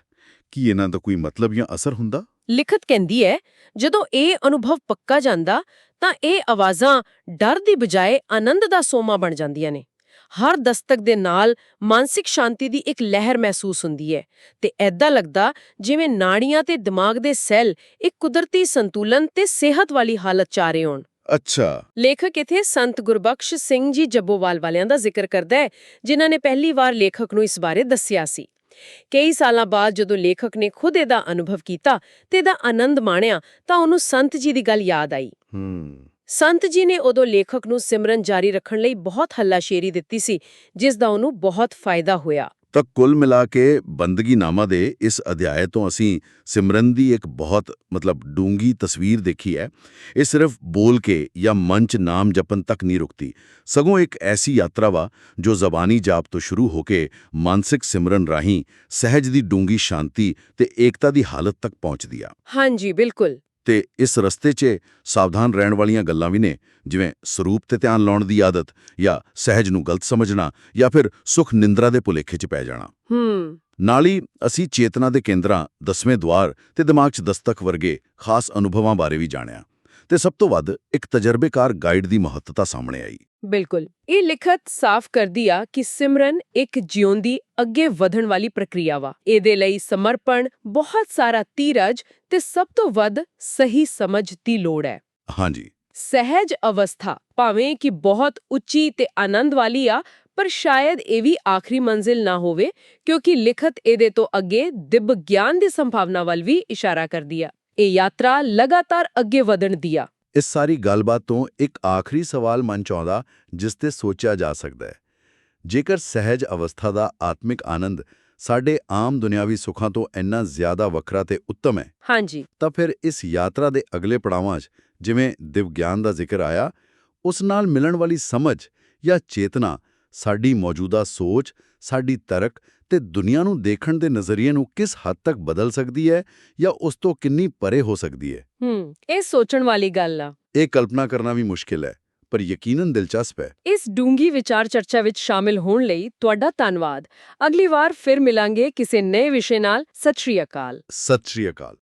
ਕੀ ਇਹਨਾਂ ਦਾ ਕੋਈ ਮਤਲਬ ਜਾਂ ਅਸਰ ਹੁੰਦਾ? ਲਿਖਤ ਕਹਿੰਦੀ ਹੈ ਜਦੋਂ ਇਹ ਅਨੁਭਵ ਪੱਕਾ ਜਾਂਦਾ ਤਾਂ ਇਹ ਆਵਾਜ਼ਾਂ ਡਰ ਦੀ ਬਜਾਏ ਆਨੰਦ ਦਾ ਸੋਮਾ ਬਣ ਜਾਂਦੀਆਂ ਨੇ। ਹਰ ਦਸਤਕ ਦੇ ਨਾਲ ਮਾਨਸਿਕ ਸ਼ਾਂਤੀ ਦੀ ਇੱਕ ਲਹਿਰ ਮਹਿਸੂਸ ਹੁੰਦੀ ਹੈ ਤੇ ਐਦਾਂ ਲੱਗਦਾ ਜਿਵੇਂ ਨਾੜੀਆਂ ਤੇ ਦਿਮਾਗ ਦੇ ਸੈੱਲ ਇੱਕ ਕੁਦਰਤੀ ਸੰਤੁਲਨ ਤੇ ਸਿਹਤ ਵਾਲੀ ਹਾਲਤ ਚ ਆ ਰਹੇ ਹੋਣ। ਅੱਛਾ। ਲੇਖਕ ਇਥੇ ਸੰਤ ਗੁਰਬਖਸ਼ ਸਿੰਘ ਜੀ ਜੱਬੋਵਾਲ ਵਾਲਿਆਂ ਦਾ ਜ਼ਿਕਰ ਕਰਦਾ ਹੈ ਜਿਨ੍ਹਾਂ ਨੇ ਪਹਿਲੀ ਵਾਰ ਲੇਖਕ ਨੂੰ ਇਸ ਬਾਰੇ ਦੱਸਿਆ ਸੀ। ਕਈ ਸਾਲਾਂ ਬਾਅਦ ਜਦੋਂ ਲੇਖਕ ਨੇ ਖੁਦ ਇਹਦਾ ਅਨੁਭਵ ਕੀਤਾ ਤੇ ਇਹਦਾ ਆਨੰਦ ਮਾਣਿਆ ਤਾਂ ਉਹਨੂੰ ਸੰਤ ਜੀ ਦੀ ਗੱਲ ਯਾਦ ਆਈ। ਹੂੰ। ਸੰਤ ਜੀ ਨੇ ਉਦੋਂ ਲੇਖਕ ਨੂੰ ਸਿਮਰਨ ਜਾਰੀ ਰੱਖਣ ਲਈ ਬਹੁਤ ਹੱਲਾਸ਼ੇਰੀ ਦਿੱਤੀ ਸੀ ਜਿਸ ਦਾ ਉਹਨੂੰ ਬਹੁਤ ਫਾਇਦਾ ਹੋਇਆ। ਤਾਂ ਕੁੱਲ ਮਿਲਾ ਕੇ ਬੰਦਗੀਨਾਮਾ ਦੇ ਇਸ ਅਧਿਆਇ ਤੋਂ ਅਸੀਂ ਸਿਮਰਨ ਦੀ ਇੱਕ ਬਹੁਤ ਮਤਲਬ ਡੂੰਗੀ ਤਸਵੀਰ ਦੇਖੀ ਹੈ। ਇਹ ਸਿਰਫ ਬੋਲ ਕੇ ਜਾਂ ਮਨ 'ਚ ਨਾਮ ਜਪਨ ਤੱਕ ਨਹੀਂ ਰੁਕਦੀ। ਸਗੋਂ ਇੱਕ ਐਸੀ ਯਾਤਰਾ ਵਾ ਜੋ ਜ਼ਬਾਨੀ ਜਾਪ ਤੋਂ ਸ਼ੁਰੂ ਹੋ ਕੇ ਮਾਨਸਿਕ ਸਿਮਰਨ ਰਾਹੀਂ ਸਹਿਜ ਦੀ ਡੂੰਗੀ ਸ਼ਾਂਤੀ ਤੇ ਏਕਤਾ ਦੀ ਹਾਲਤ ਤੱਕ ਪਹੁੰਚਦੀ ਆ। ਹਾਂਜੀ ਬਿਲਕੁਲ। ਤੇ ਇਸ ਰਸਤੇ 'ਚ ਸਾਵਧਾਨ ਰਹਿਣ ਵਾਲੀਆਂ ਗੱਲਾਂ ਵੀ ਨੇ ਜਿਵੇਂ ਸਰੂਪ ਤੇ ਧਿਆਨ ਲਾਉਣ ਦੀ ਆਦਤ ਜਾਂ ਸਹਿਜ ਨੂੰ ਗਲਤ ਸਮਝਣਾ ਜਾਂ ਫਿਰ ਸੁਖ ਨਿੰਦਰਾ ਦੇ ਭੁਲੇਖੇ 'ਚ ਪੈ ਜਾਣਾ। ਹੂੰ। ਨਾਲ ਹੀ ਅਸੀਂ ਚੇਤਨਾ ਦੇ ਕੇਂਦਰਾਂ ਦਸਵੇਂ ਦਵਾਰ ਤੇ ਦਿਮਾਗ 'ਚ ਦਸਤਕ ਵਰਗੇ ਖਾਸ ਅਨੁਭਵਾਂ ਬਾਰੇ ਵੀ ਜਾਣਿਆ। ਤੇ ਸਭ ਤੋਂ ਵੱਧ ਇੱਕ ਤਜਰਬੇਕਾਰ ਗਾਈਡ ਦੀ ਮਹੱਤਤਾ ਸਾਹਮਣੇ ਆਈ। ਬਿਲਕੁਲ। ਇਹ ਲਿਖਤ ਸਾਫ਼ ਕਰਦੀ ਆ ਕਿ ਸਿਮਰਨ ਇੱਕ ਜਿਉਂਦੀ ਅੱਗੇ ਵਧਣ ਵਾਲੀ ਪ੍ਰਕਿਰਿਆ ਵਾ। ਇਹਦੇ ਲਈ ਸਮਰਪਣ ਬਹੁਤ ਸਾਰਾ ਧੀਰਜ ਤੇ ਸਭ ਤੋਂ ਵੱਧ ਸਹੀ ਸਮਝ ਦੀ ਲੋੜ ਹੈ। ਹਾਂਜੀ। ਸਹਿਜ ਅਵਸਥਾ ਭਾਵੇਂ ਕਿ ਬਹੁਤ ਉੱਚੀ ਤੇ ਆਨੰਦ ਵਾਲੀ ਆ ਪਰ ਸ਼ਾਇਦ ਇਹ ਵੀ ਆਖਰੀ ਮੰਜ਼ਿਲ ਨਾ ਹੋਵੇ ਕਿਉਂਕਿ ਲਿਖਤ ਇਹਦੇ ਤੋਂ ਅੱਗੇ ਦਿਵ ਗਿਆਨ ਦੀ ਸੰਭਾਵਨਾ ਵੱਲ ਵੀ ਇਸ਼ਾਰਾ ਕਰਦੀ ਆ। ਇਹ ਯਾਤਰਾ ਲਗਾਤਾਰ ਅੱਗੇ ਵਧਣ ਦੀ ਆ। ਇਸ ਸਾਰੀ ਗੱਲਬਾਤ ਤੋਂ ਇੱਕ ਆਖਰੀ ਸਵਾਲ ਮਨ 'ਚ ਆਉਂਦਾ ਜਿਸ ਤੇ ਸੋਚਿਆ ਜਾ ਸਕਦਾ ਹੈ। ਜੇਕਰ ਸਹਿਜ ਅਵਸਥਾ ਦਾ ਆਤਮਿਕ ਆਨੰਦ ਸਾਡੇ ਆਮ ਦੁਨਿਆਵੀ ਸੁੱਖਾਂ ਤੋਂ ਇੰਨਾ ਜ਼ਿਆਦਾ ਵੱਖਰਾ ਤੇ ਉੱਤਮ ਹੈ ਹਾਂਜੀ। ਤਾਂ ਫਿਰ ਇਸ ਯਾਤਰਾ ਦੇ ਅਗਲੇ ਪੜਾਵਾਂ 'ਚ ਜਿਵੇਂ ਦਿਵ ਗਿਆਨ ਦਾ ਜ਼ਿਕਰ ਆਇਆ ਉਸ ਨਾਲ ਮਿਲਣ ਵਾਲੀ ਸਮਝ ਜਾਂ ਚੇਤਨਾ ਸਾਡੀ ਮੌਜੂਦਾ ਸੋਚ ਸਾਡੀ ਤਰਕ ਤੇ ਦੁਨੀਆ ਨੂੰ ਦੇਖਣ ਦੇ ਨਜ਼ਰੀਏ ਨੂੰ ਕਿਸ ਹੱਦ ਤੱਕ ਬਦਲ ਸਕਦੀ ਹੈ ਜਾਂ ਉਸ ਤੋਂ ਕਿੰਨੀ ਪਰੇ ਹੋ ਸਕਦੀ ਹੈ? ਹੂੰ ਇਹ ਸੋਚਣ ਵਾਲੀ ਗੱਲ ਆ। ਇਹ ਕਲਪਨਾ ਕਰਨਾ ਵੀ ਮੁਸ਼ਕਿਲ ਹੈ ਪਰ ਯਕੀਨਨ ਦਿਲਚਸਪ ਹੈ। ਇਸ ਡੂੰਗੀ ਵਿਚਾਰ ਚਰਚਾ ਵਿੱਚ ਸ਼ਾਮਿਲ ਹੋਣ ਲਈ ਤੁਹਾਡਾ ਧੰਨਵਾਦ। ਅਗਲੀ ਵਾਰ ਫਿਰ ਮਿਲਾਂਗੇ ਕਿਸੇ ਨਏ ਵਿਸ਼ੇ ਨਾਲ। ਸਤਿ ਸ਼੍ਰੀ ਅਕਾਲ। ਸਤਿ ਸ਼੍ਰੀ ਅਕਾਲ।